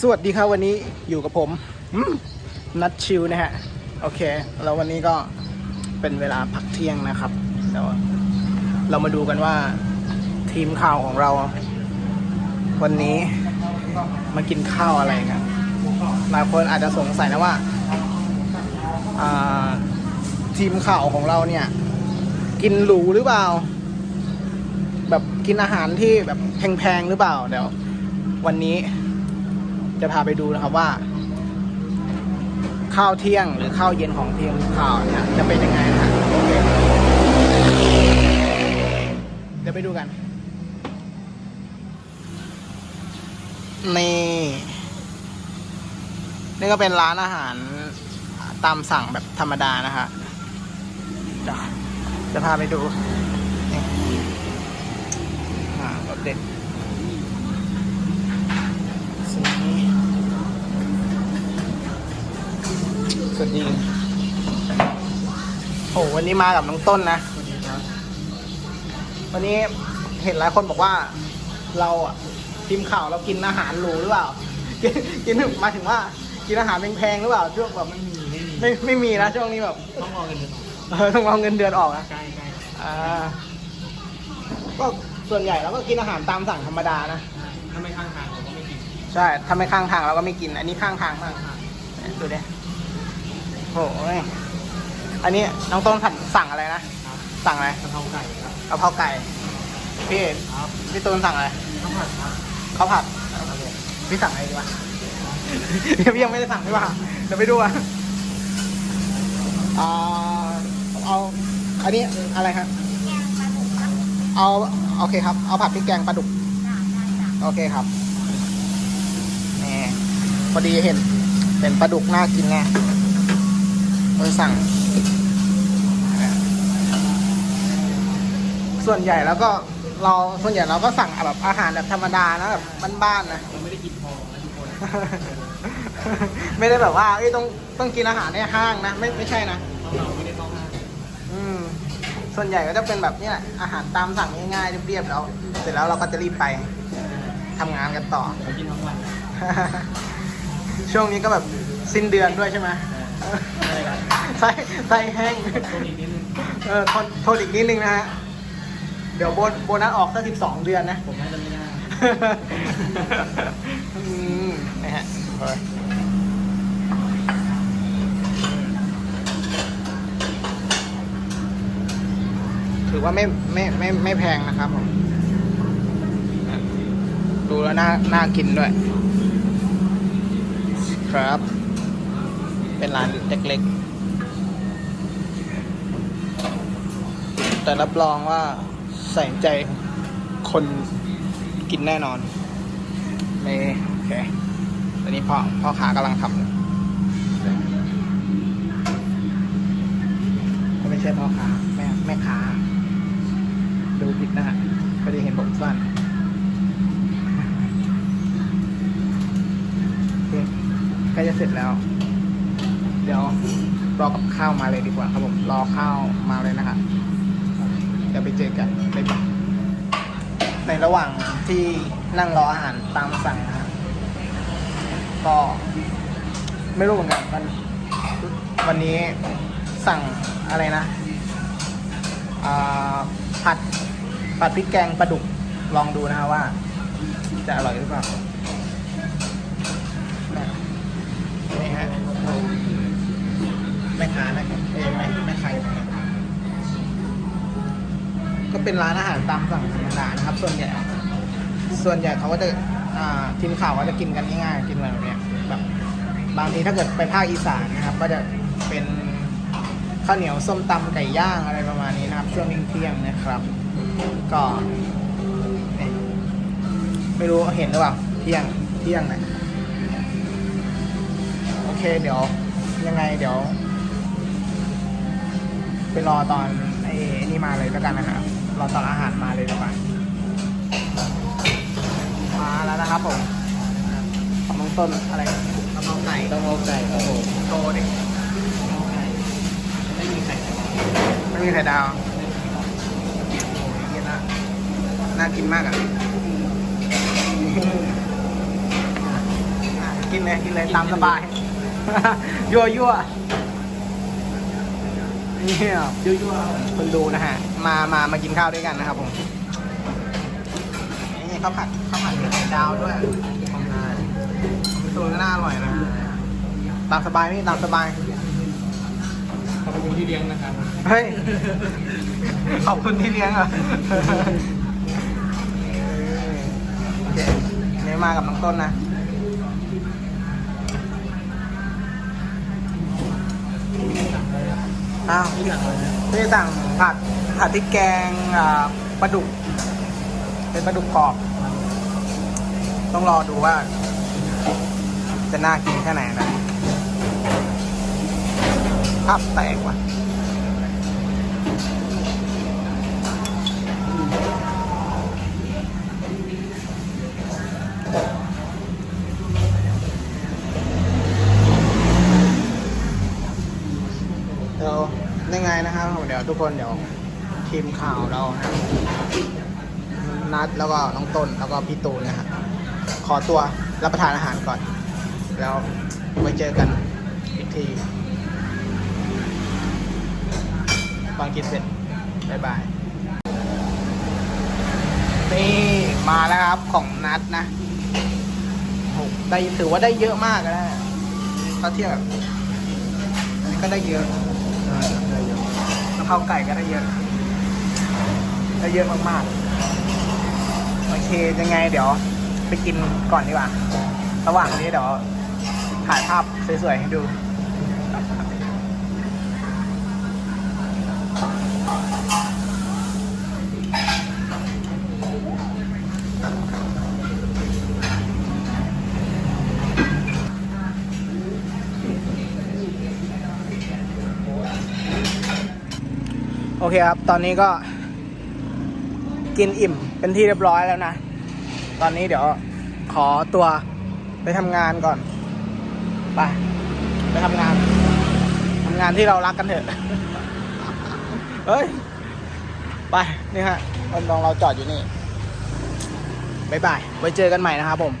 สวัสดีครับวันนี้อยู่กับผมนัดชิวนะฮะ โอเค แล้ววันนี้ก็เป็นเวลาพักเที่ยงนะครับเดี๋ยวเรามาดูกันว่าทีมข่าวของเรา วันนี้มากินข้าวอะไรกันหลายคนอาจจะสงสัยนะว่าทีมข่าวของเราเนี่ย กินหรูหรือเปล่า แบบกินอาหารที่แบบแพงๆหรือเปล่าเดี๋ยววันนี้ จะพาไปดูนะครับว่า ข้าวเที่ยงหรือข้าวเย็นของทีมข่าวเนี่ยจะเป็นยังไงนะฮะโอเคเดี๋ยวไปดูกัน นี่ นี่ก็เป็นร้านอาหารตามสั่งแบบธรรมดานะฮะจะจะพาไปดูนี่อ่ารสเด็ดสี สวัสดี โอ้วันนี้มากับน้องต้นนะ วันนี้เห็นหลายคนบอกว่า เราอะทีมข่าวเรากินอาหารหรูหรือเปล่า กินกินมาถึงว่า กินอาหารแพงๆหรือเปล่าช่วงแบบไม่มีไม่มีไม่ไม่มีนะช่วงนี้แบบต้องรอเงินเดือนออกเออต้องเอาเงินเดือนออกนะใช่ใช่อ่าก็ส่วนใหญ่เราก็กินอาหารตามสั่งธรรมดานะถ้าไม่ข้างทางเราก็ไม่กิน ใช่ถ้าไม่ข้างทางเราก็ไม่กิน อันนี้ข้างทางมากดูดิ โอ้ยอันนี้น้องต้นสั่งสั่งอะไรนะครับสั่งอะไรกะเพราไก่ครับกะเพราไก่ พี่ครับพี่ตูนสั่งอะไรข้าวผัดครับข้าวผัดครับผมพี่สั่งอะไรดีวะพี่ยังไม่ได้สั่งพี่ว่าเดี๋ยวไปดูอะอ่าเอา อันนี้อะไรครับ เอา โอเคครับ เอาผัดพริกแกงปลาดุก โอเคครับนี่พอดีเห็น เป็นปลาดุกน่ากินไงเลย สั่ง ส่วนใหญ่แล้วก็เราส่วนใหญ่เราก็สั่งแบบอาหารแบบธรรมดานะแบบบ้านๆนะเราไม่ได้กินทองนะทุกคน ไม่ได้แบบว่าเอ้ยต้องต้องกินอาหารในห้างนะไม่ไม่ใช่นะเพราะเราไม่ได้เข้าห้างอืมส่วนใหญ่ก็จะเป็นแบบเนี้แหละอาหารตามสั่งง่ายๆเรียบๆแล้ว เสร็จแล้วเราก็จะรีบไปทำงานกันต่อเรากินทั้งวันนะช่วงนี้ก็แบบสิ้นเดือนด้วยใช่ไหมใช่ครับ ไส้ไส้แห้ง ตัวอีกนิดนึงเออทนทนอีกนิดนึงนะฮะ เดี๋ยวโบนโบนัสออกสักสิบสองเดือนนะ ผมน่าจะไม่ได้อืมนะฮะเฮ้ยถือว่าไม่ไม่ไม่ไม่แพงนะครับผม ดูแล้วน่าน่ากินด้วย ครับ เป็นร้านเล็กๆ แต่รับรองว่าใส่ใจคนกินแน่นอนนี่โอเคตอนนี้พ่อพ่อขากำลังทำอยู่ไม่ใช่พ่อค้าแม่แม่ค้าดูผิดนะฮะพอดีเห็นผมสั้นโอเคใกล้จะเสร็จแล้ว เดี๋ยวรอกับข้าวมาเลยดีกว่าครับผม รอข้าวมาเลยนะฮะเดี๋ยวไปเจอกันบ๊ายบายในระหว่างที่นั่งรออาหารตามสั่งนะก็ไม่รู้เหมือนกันวันวันนี้สั่งอะไรนะอ่าผัดผัดพริกแกงปลาดุกลองดูนะฮะว่า จะอร่อยหรือเปล่า ก็เป็นร้านอาหารตามสั่งธรรมดานะครับ ส่วนใหญ่ ส่วนใหญ่เขาก็จะทีมข่าวก็จะกินกันง่ายๆกินอะไรแบบเนี้ยแบบบางทีถ้าเกิดไปภาคอีสานนะครับ ก็จะเป็นข้าวเหนียวส้มตำไก่ย่างอะไรประมาณนี้นะครับ ช่วงเที่ยงนะครับ ก็ไม่รู้เห็นหรือเปล่าเที่ยงเที่ยงนะโอเคเดี๋ยวยังไงเดี๋ยว ไปรอตอนไอ้นี่มาเลยแล้วกันนะครับ รอตอนอาหารมาเลยดีกว่ามาแล้วนะครับผมของน้องต้นอะไรกะเพราไก่ต้องเอาไก่ครับผมโตดิไม่มีไข่ไม่มีไข่ดาวโอ้ยเหี้ยน่าน่ากินมากอะอะกินเลยกินเลยตามสบายยั่วยั่วเนี่ยยั่วยั่วคนดูนะฮะ มามามากินข้าวด้วยกันนะครับผมนี่ข้าวผัดข้าวผัดไข่ดาวด้วยของนายตัวก็น่าอร่อยนะตามสบายนี่ตามสบายขอบคุณที่เลี้ยงนะครับเฮ้ยขอบคุณที่เลี้ยงอะโอเคนี่มากับน้องต้นนะ อ้าวนะพี่สั่งผัดผัดพริกแกงปลาดุก เป็นปลาดุกกรอบ ต้องรอดูว่า จะน่ากินแค่ไหนนะภาพแตกว่ะ เดี๋ยวยังไงนะครับผม เดี๋ยวทุกคนเดี๋ยวทีมข่าวเรานะนัดแล้วก็น้องต้นแล้วก็พี่ตูนนะฮะขอตัวรับประทานอาหารก่อน แล้วไว้เจอกันอีกทีตอนกินเสร็จบ๊ายบายนี่มาแล้วครับของนัดนะได้ถือว่าได้เยอะมากนะถ้าเทียบกับอันนี้ก็ได้เยอะ เพราไก่ก็ได้เยอะได้เยอะมากๆ โอเคยังไงเดี๋ยวไปกินก่อนดีกว่า ระหว่างนี้เดี๋ยวถ่ายภาพสวยๆให้ดู โอเคครับ ตอนนี้ก็กินอิ่มเป็นที่เรียบร้อยแล้วนะ ตอนนี้เดี๋ยวขอตัวไปทำงานก่อน ไป ไปทำงานทำงานที่เรารักกันเถอะ เฮ้ย ไป นี่ฮะคนดองเราจอดอยู่นี่ บ๊ายบาย ไว้เจอกันใหม่นะครับผม